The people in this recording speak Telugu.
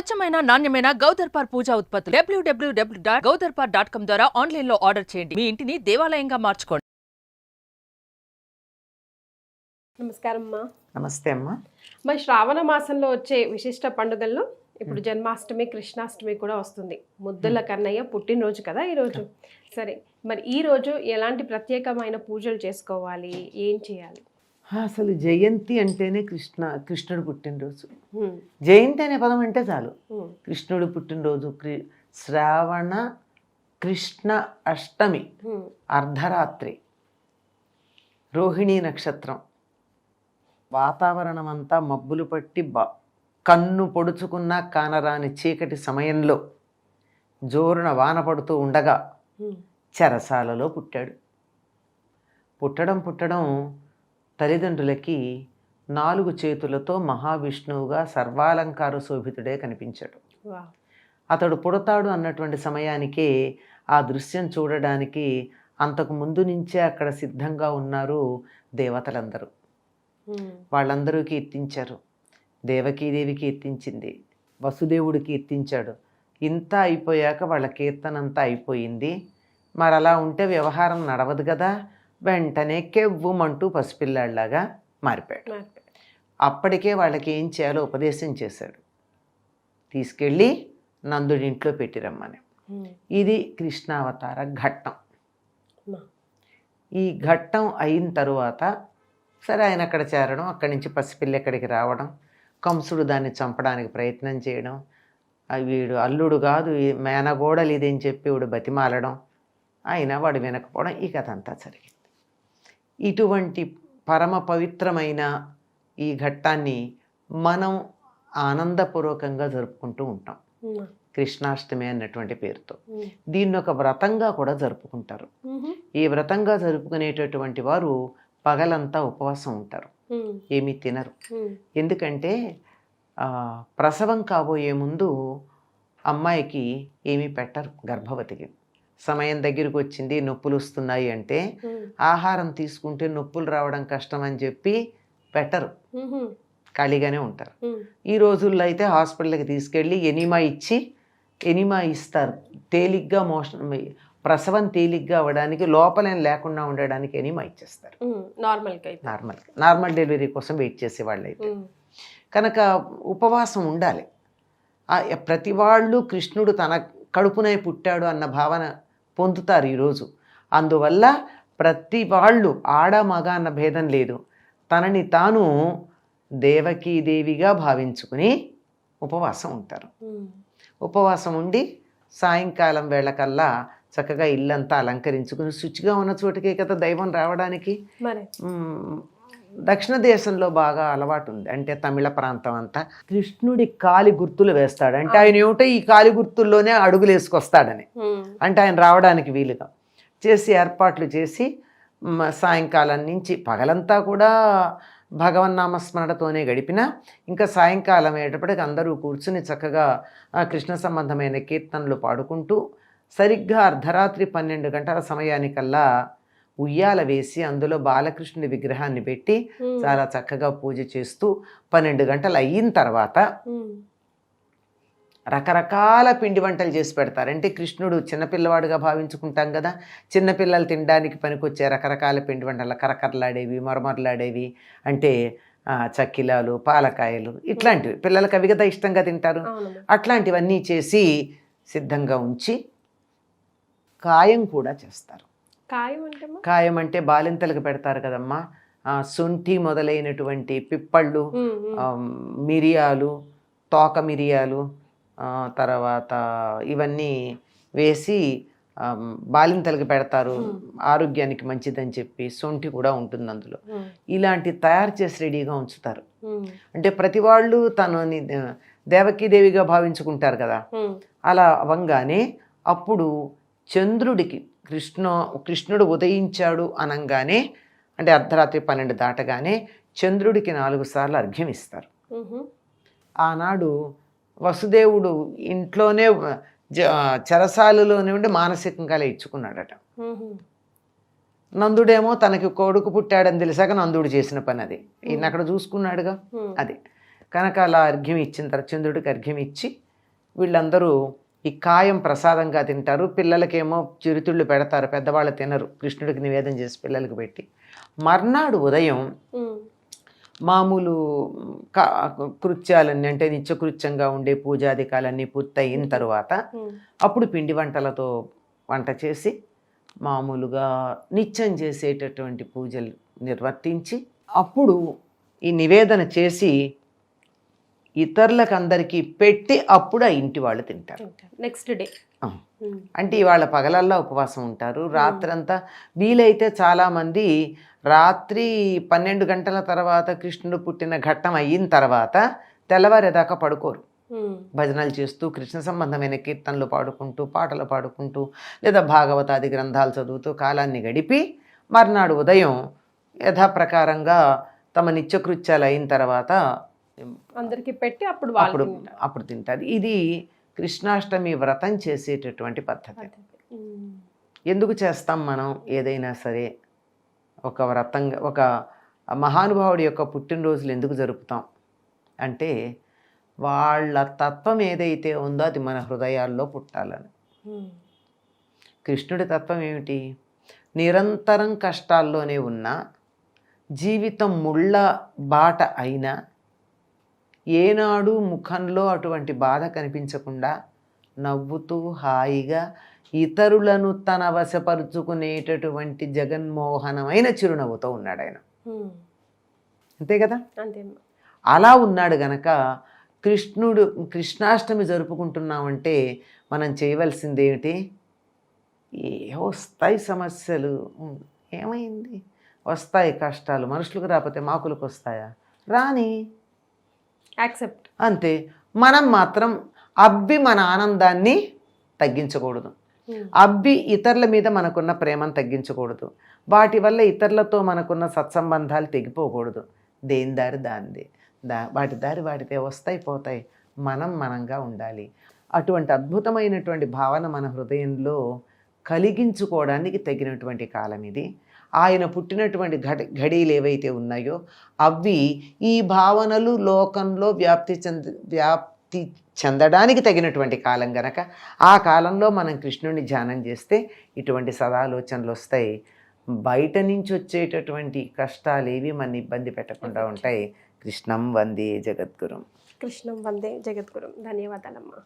స్వచ్ఛమైన నాణ్యమైన గౌదర్పార్ పూజా ఉత్పత్తులు. W W W dot Gaudarpar dot com ద్వారా ఆన్లైన్లో ఆర్డర్ చేయండి. మీ ఇంటిని దేవాలయంగా మార్చుకోండి. నమస్కారం అమ్మా నమస్తే అమ్మా. మరి శ్రావణ మాసంలో వచ్చే విశిష్ట పండుగల్లో ఇప్పుడు జన్మాష్టమి కృష్ణాష్టమి కూడా వస్తుంది. ముద్దుల కన్నయ్య పుట్టినరోజు కదా ఈరోజు. సరే మరి ఈ రోజు ఎలాంటి ప్రత్యేకమైన పూజలు చేసుకోవాలి? ఏం చేయాలి? అసలు జయంతి అంటేనే కృష్ణ కృష్ణుడు పుట్టినరోజు. జయంతి అనే పదం అంటే చాలు. కృష్ణుడు పుట్టినరోజు కృ శ్రావణ కృష్ణ అష్టమి అర్ధరాత్రి రోహిణీ నక్షత్రం వాతావరణం అంతా మబ్బులు పట్టి బ కన్ను పొడుచుకున్న కానరాని చీకటి సమయంలో జోరున వాన పడుతూ ఉండగా చెరసాలలో పుట్టాడు. పుట్టడం పుట్టడం తల్లిదండ్రులకి నాలుగు చేతులతో మహావిష్ణువుగా సర్వాలంకార శోభితుడే కనిపించాడు. అతడు పుడతాడు అన్నటువంటి సమయానికే ఆ దృశ్యం చూడడానికి అంతకు ముందు నుంచే అక్కడ సిద్ధంగా ఉన్నారు దేవతలందరూ. వాళ్ళందరూ కీర్తించారు దేవకీదేవి కీర్తించింది వసుదేవుడు కీర్తించాడు ఇంత అయిపోయాక వాళ్ళ కీర్తన అంతా అయిపోయింది. మరి అలా ఉంటే వ్యవహారం నడవదు కదా. వెంటనే కెవ్వుమంటూ పసిపిల్లాడిలాగా మారిపోయాడు. మరి. అప్పటికే వాళ్ళకి ఏం చేయాలో ఉపదేశం చేశాడు. తీసుకెళ్ళి నందుడి ఇంట్లో పెట్టిరమ్మని ఇది కృష్ణావతార ఘట్టం. ఈ ఘట్టం అయిన తరువాత సరే ఆయన అక్కడ చేరడం అక్కడి నుంచి పసిపిల్ల ఎక్కడికి రావడం కంసుడు దాన్ని చంపడానికి ప్రయత్నం చేయడం వీడు అల్లుడు కాదు మేనగోడలు ఇదని చెప్పి వీడు బతిమాలడం అయినా వాడు వినకపోవడం ఈ కథ అంతా జరిగింది. ఇటువంటి పరమ పవిత్రమైన ఈ ఘట్టాన్ని మనం ఆనందపూర్వకంగా జరుపుకుంటూ ఉంటాం. కృష్ణాష్టమి అన్నటువంటి పేరుతో. దీన్ని ఒక వ్రతంగా కూడా జరుపుకుంటారు. ఈ వ్రతంగా జరుపుకునేటటువంటి వారు పగలంతా ఉపవాసం ఉంటారు. ఏమీ తినరు. ఎందుకంటే ప్రసవం కాబోయే ముందు అమ్మాయికి ఏమీ పెట్టరు గర్భవతికి. సమయం దగ్గరికి వచ్చింది నొప్పులు వస్తున్నాయి అంటే ఆహారం తీసుకుంటే నొప్పులు రావడం కష్టం అని చెప్పి పెట్టరు. ఖాళీగానే ఉంటారు. ఈ రోజుల్లో అయితే హాస్పిటల్కి తీసుకెళ్ళి ఎనిమా ఇచ్చి ఎనిమా ఇస్తారు. తేలిగ్గా మోషన్ ప్రసవం తేలిగ్గా అవ్వడానికి లోపలేం లేకుండా ఉండడానికి ఎనిమా ఇచ్చేస్తారు. నార్మల్గా అయితే. నార్మల్. నార్మల్ డెలివరీ కోసం వెయిట్ చేసేవాళ్ళు అయితే హ్మ్, కనుక ఉపవాసం ఉండాలి. ప్రతి వాళ్ళు కృష్ణుడు తన కడుపునే పుట్టాడు అన్న భావన పొందుతారు ఈరోజు. అందువల్ల ప్రతి వాళ్ళు ఆడ మగ అన్న భేదం లేదు. తనని తాను దేవకీదేవిగా భావించుకుని ఉపవాసం ఉంటారు. ఉపవాసం ఉండి సాయంకాలం వేళకల్లా చక్కగా ఇల్లంతా అలంకరించుకుని శుచిగా ఉన్న చోటుకే కదా దైవం రావడానికి. దక్షిణ దేశంలో బాగా అలవాటు ఉంది అంటే తమిళ ప్రాంతం అంతా. కృష్ణుడి కాలి గుర్తులు వేస్తాడు. అంటే ఆయన ఏమిటో ఈ కాలి గుర్తుల్లోనే అడుగులు వేసుకొస్తాడని. అంటే ఆయన రావడానికి వీలుగా. చేసి ఏర్పాట్లు చేసి సాయంకాలం నుంచి పగలంతా కూడా భగవన్నామస్మరణతోనే గడిపిన ఇంకా సాయంకాలం అయ్యేటప్పటికి అందరూ కూర్చుని చక్కగా ఆ, కృష్ణ సంబంధమైన కీర్తనలు పాడుకుంటూ సరిగ్గా అర్ధరాత్రి పన్నెండు గంటల సమయానికల్లా ఉయ్యాల వేసి అందులో బాలకృష్ణుడి విగ్రహాన్ని పెట్టి చాలా చక్కగా పూజ చేస్తూ పన్నెండు గంటలు అయిన తర్వాత రకరకాల పిండి వంటలు చేసి పెడతారు. అంటే కృష్ణుడు చిన్నపిల్లవాడుగా భావించుకుంటాం కదా. చిన్నపిల్లలు తినడానికి పనికొచ్చే రకరకాల పిండి వంటలు కరకరలాడేవి మరమరలాడేవి. అంటే చక్కిలాలు పాలకాయలు ఇట్లాంటివి. పిల్లలకి అవి కదా ఇష్టంగా తింటారు. అట్లాంటివన్నీ చేసి సిద్ధంగా ఉంచి కాయం కూడా చేస్తారు. కాయం అంటే బాలింతలకు పెడతారు కదమ్మా. శొంఠి మొదలైనటువంటి పిప్పళ్ళు మిరియాలు తోక మిరియాలు తర్వాత ఇవన్నీ వేసి బాలింతలకు పెడతారు. ఆరోగ్యానికి మంచిదని చెప్పి సొంఠి కూడా ఉంటుంది అందులో. ఇలాంటి తయారు చేసి రెడీగా ఉంచుతారు. అంటే ప్రతి వాళ్ళు తనని దేవకీదేవిగా భావించుకుంటారు కదా. అలా అవంగానే అప్పుడు చంద్రుడికి కృష్ణ కృష్ణుడు ఉదయించాడు అనంగానే అంటే అర్ధరాత్రి పన్నెండు దాటగానే చంద్రుడికి నాలుగు సార్లు అర్ఘ్యం ఇస్తారు. ఆనాడు వసుదేవుడు ఇంట్లోనే చెరసాలలోనే ఉండి మానసికంగా ఇచ్చుకున్నాడట. హ్మ్, నందుడేమో తనకి కొడుకు పుట్టాడని తెలిసాక నందుడు చేసిన పని అది. ఈయన అక్కడ చూసుకున్నాడుగా. అది. కనుక అలా అర్ఘ్యం ఇచ్చిన తర్వాత చంద్రుడికి అర్ఘ్యం ఇచ్చి వీళ్ళందరూ ఈ కాయం ప్రసాదంగా తింటారు. పిల్లలకేమో చిరుతిళ్ళు పెడతారు. పెద్దవాళ్ళు తినరు. కృష్ణుడికి నివేదన చేసి పిల్లలకి పెట్టి. మర్నాడు ఉదయం మామూలు కృత్యాలన్నీ అంటే నిత్యకృత్యంగా ఉండే పూజాధికాలన్నీ పూర్తయిన తరువాత అప్పుడు పిండి వంటలతో వంట చేసి మామూలుగా నిత్యం చేసేటటువంటి పూజలు నిర్వర్తించి అప్పుడు ఈ నివేదన చేసి ఇతరులకు అందరికీ పెట్టి అప్పుడు ఆ ఇంటి వాళ్ళు తింటారు. Next day. ఉమ్, అంటే ఇవాళ పగలల్లా ఉపవాసం ఉంటారు. రాత్రంతా వీలైతే చాలామంది రాత్రి పన్నెండు గంటల తర్వాత కృష్ణుడు పుట్టిన ఘట్టం అయిన తర్వాత తెల్లవారేదాకా పడుకోరు. ఉమ్, భజనలు చేస్తూ కృష్ణ సంబంధమైన కీర్తనలు పాడుకుంటూ పాటలు పాడుకుంటూ లేదా భాగవతాది గ్రంథాలు చదువుతూ కాలాన్ని గడిపి మర్నాడు ఉదయం యథాప్రకారంగా తమ నిత్యకృత్యాలు అయిన తర్వాత అందరికి పెట్టి అప్పుడు అప్పుడు అప్పుడు తింటారు. ఇది కృష్ణాష్టమి వ్రతం చేసేటటువంటి పద్ధతి. ఎందుకు చేస్తాం మనం ఏదైనా సరే? ఒక వ్రతంగా ఒక మహానుభావుడి యొక్క పుట్టినరోజులు ఎందుకు జరుపుతాం? అంటే వాళ్ళ తత్వం ఏదైతే ఉందో అది మన హృదయాల్లో పుట్టాలని. కృష్ణుడి తత్వం ఏమిటి? నిరంతరం కష్టాల్లోనే ఉన్న జీవితం ముళ్ళ బాట అయినా ఏనాడు ముఖంలో అటువంటి బాధ కనిపించకుండా నవ్వుతూ హాయిగా ఇతరులను తన వశపరుచుకునేటటువంటి జగన్మోహనమైన చిరునవ్వుతో ఉన్నాడు ఆయన అంతే కదా? అంతే. అలా ఉన్నాడు గనక కృష్ణుడు కృష్ణాష్టమి జరుపుకుంటున్నామంటే మనం చేయవలసింది ఏమిటి ఏ వస్తాయి సమస్యలు. ఏమైంది? వస్తాయి కష్టాలు. మనుషులకు రాకపోతే మాకులకు వస్తాయా రాని. యాక్సెప్ట్. అంతే. మనం మాత్రం అబ్బి మన ఆనందాన్ని తగ్గించకూడదు. అబ్బి ఇతరుల మీద మనకున్న ప్రేమను తగ్గించకూడదు. వాటి వల్ల ఇతరులతో మనకున్న సత్సంబంధాలు తెగిపోకూడదు. దేని దారి దానిదే. దా వాటి దారి వాటితే వస్తాయి పోతాయి. మనం మనంగా ఉండాలి. అటువంటి అద్భుతమైనటువంటి భావన మన హృదయంలో కలిగించుకోవడానికి తగినటువంటి కాలం ఇది. ఆయన పుట్టినటువంటి ఘట ఘడీలు ఏవైతే ఉన్నాయో అవి ఈ భావనలు లోకంలో వ్యాప్తి చెంద వ్యాప్తి చెందడానికి తగినటువంటి కాలం గనక ఆ కాలంలో మనం కృష్ణుడిని ధ్యానం చేస్తే ఇటువంటి సదాలోచనలు వస్తాయి. బయట నుంచి వచ్చేటటువంటి కష్టాలు ఏవి మన ఇబ్బంది పెట్టకుండా ఉంటాయి. కృష్ణం వందే జగద్గురం. కృష్ణం వందే జగద్గురు. ధన్యవాదాలమ్మా.